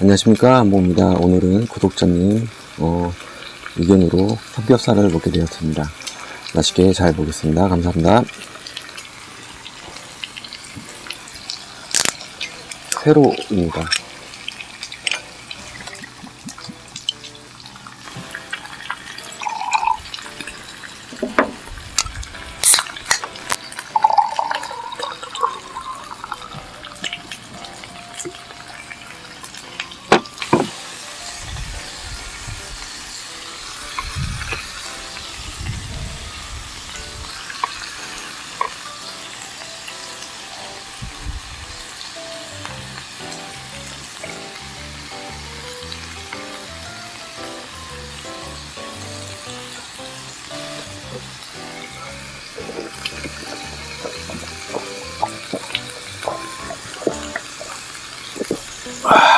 안녕하십니까. 안보입니다. 오늘은 구독자님 어, 의견으로 삼겹살을 먹게 되었습니다. 맛있게 잘 보겠습니다. 감사합니다. 회로입니다 Ah.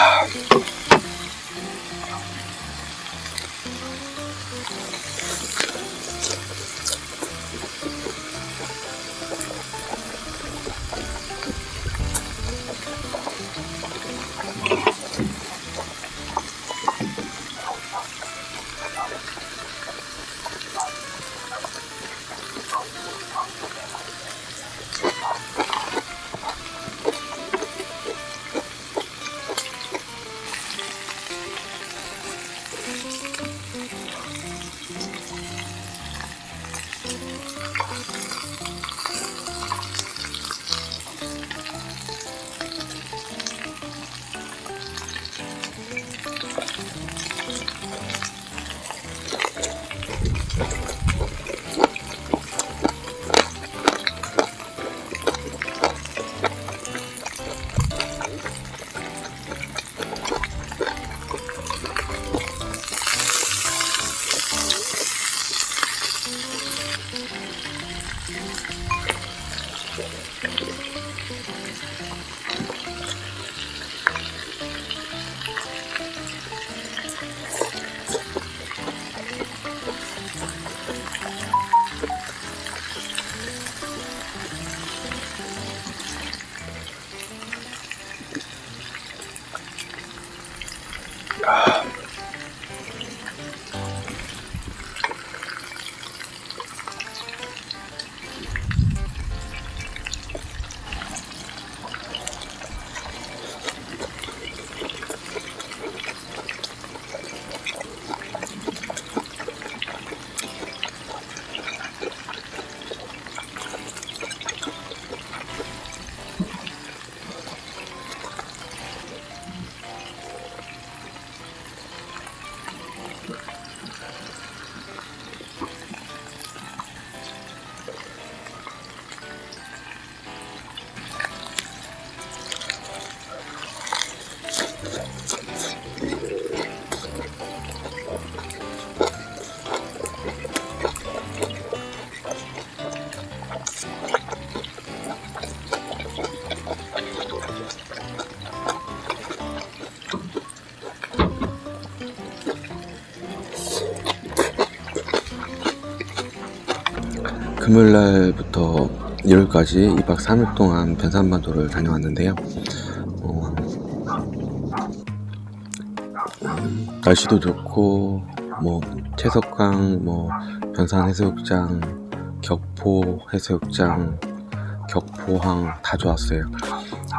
금요일 날부터 일요일까지 2박 3일 동안 변산반도를 다녀왔는데요. 어, 음, 날씨도 좋고 뭐 채석강, 뭐 변산 해수욕장, 격포 해수욕장, 격포항 다 좋았어요.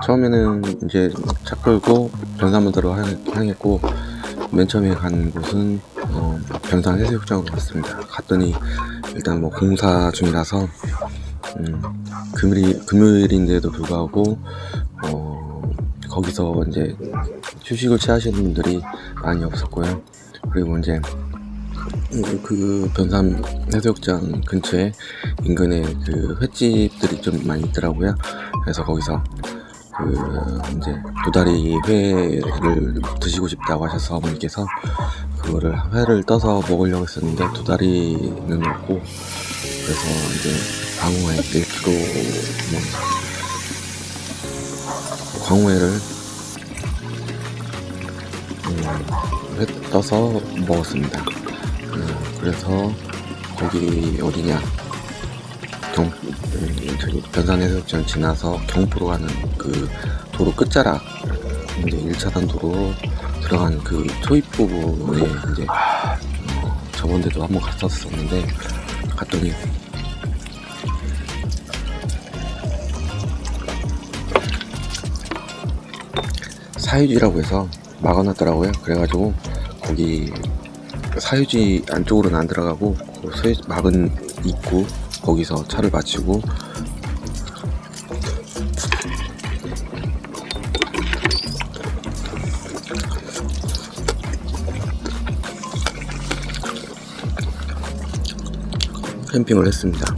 처음에는 이제 차 끌고 변산반도로 향- 향했고 맨 처음에 간 곳은 어, 변산 해수욕장으로 갔습니다. 갔더니 일단 뭐 공사 중이라서 음, 금요일, 금요일인데도 불구하고 어, 거기서 이제 휴식을 취하시는 분들이 많이 없었고요. 그리고 이제 음, 그 변산 해수욕장 근처에 인근에 그 횟집들이 좀 많이 있더라고요. 그래서 거기서 그 이제 도다리 회를 드시고 싶다고 하셔서 어머니께서 그거를 회를 떠서 먹으려고 했었는데 도다리는 없고 그래서 이제 광어회 1kg 뭐 광어회를 음, 회 떠서 먹었습니다. 음, 그래서 거기 어디냐 경 음, 저기 변산 해수욕장 지나서 경포로 가는 그 도로 끝자락 이제 1차단 도로 들어간 그 초입 부분에 이제 어, 저번에도 한번 갔었었는데 갔더니 사유지라고 해서 막아놨더라고요. 그래가지고 거기 사유지 안쪽으로는 안 들어가고 그 소- 막은 입구 거기서 차를 마치고 캠핑을 했습니다.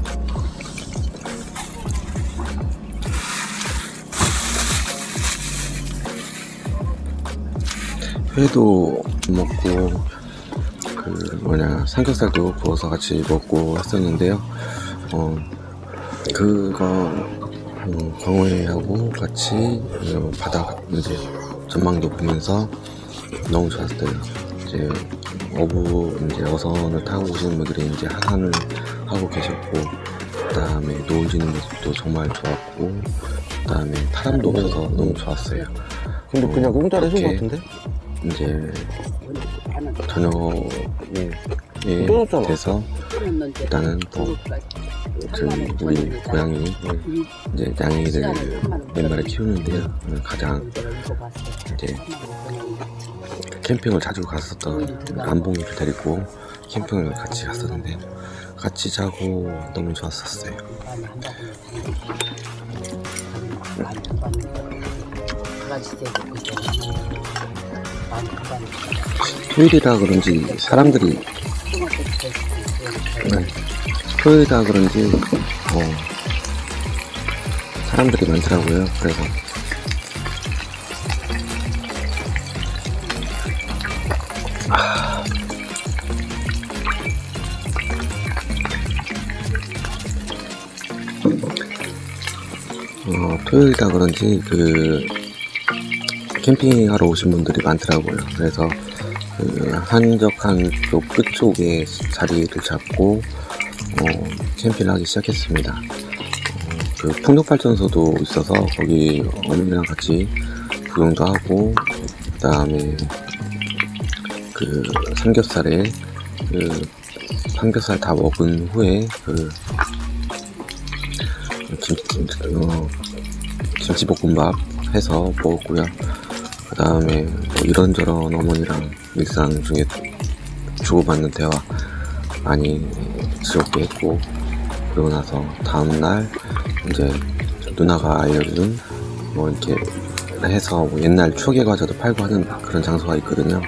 회도 먹고 그 뭐냐 삼겹살도 구워서 같이 먹고 했었는데요. 어 그거 음, 광어회하고 같이 어, 바다 이제 전망도 보면서 너무 좋았어요. 이제 어부 이제 어선을 타고 오시는 분들이 이제 하산을 하고 계셨고 그다음에 노을 지는 모습도 정말 좋았고 그다음에 바람도 없어서 너무 좋았어요. 근데 그냥 공짜로 해준 것 같은데? 이제 저녁에 끊었잖아. 돼서 일단은 또 그 우리 고양이 이제 양이를 몇 마리 키우는데요. 가장 이제 캠핑을 자주 갔었던 안봉이를 데리고 캠핑을 같이 갔었는데 같이 자고 너무 좋았었어요. 토요일이라 그런지 사람들이 네, 토요일이라 그런지 어, 사람들이 많더라고요. 그래서 어, 토요일이라 그런지 그 캠핑하러 오신 분들이 많더라고요. 그래서 그 한적한 쪽 끝쪽에 자리를 잡고 어, 캠핑을 하기 시작했습니다. 어, 그 풍력발전소도 있어서 거기 어머니랑 같이 구경도 하고 그 다음에 그 삼겹살에 그 삼겹살 다 먹은 후에 그 김, 어, 김치볶음밥 해서 먹었고요. 그 다음에 뭐 이런저런 어머니랑 일상 중에 주고받는 대화 많이 즐겁게 했고 그러고 나서 다음날 이제 누나가 알려준 뭐 이렇게 해서 뭐 옛날 추억의 과자도 팔고 하는 그런 장소가 있거든요.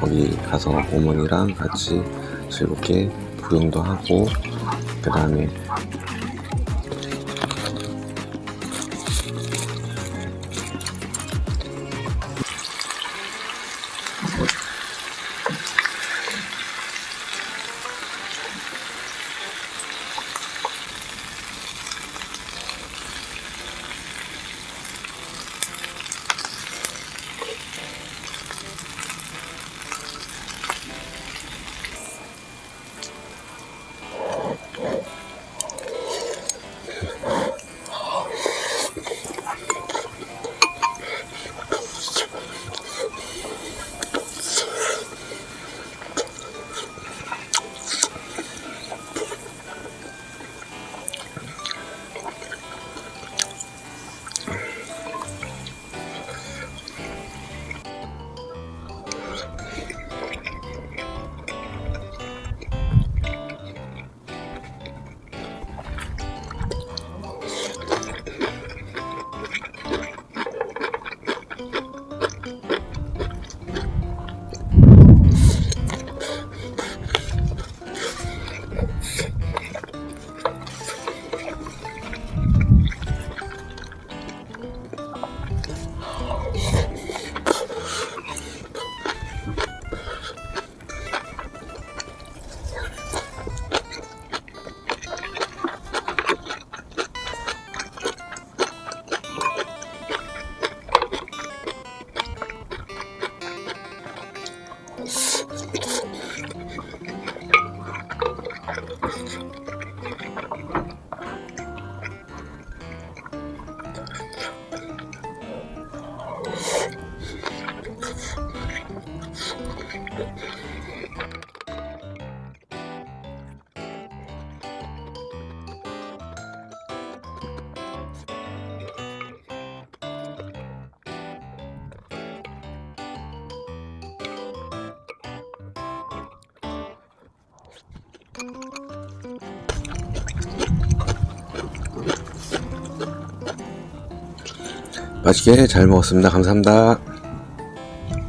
거기 가서 어머니랑 같이 즐겁게 구경도 하고 그 다음에 맛있게 잘 먹었습니다. 감사합니다.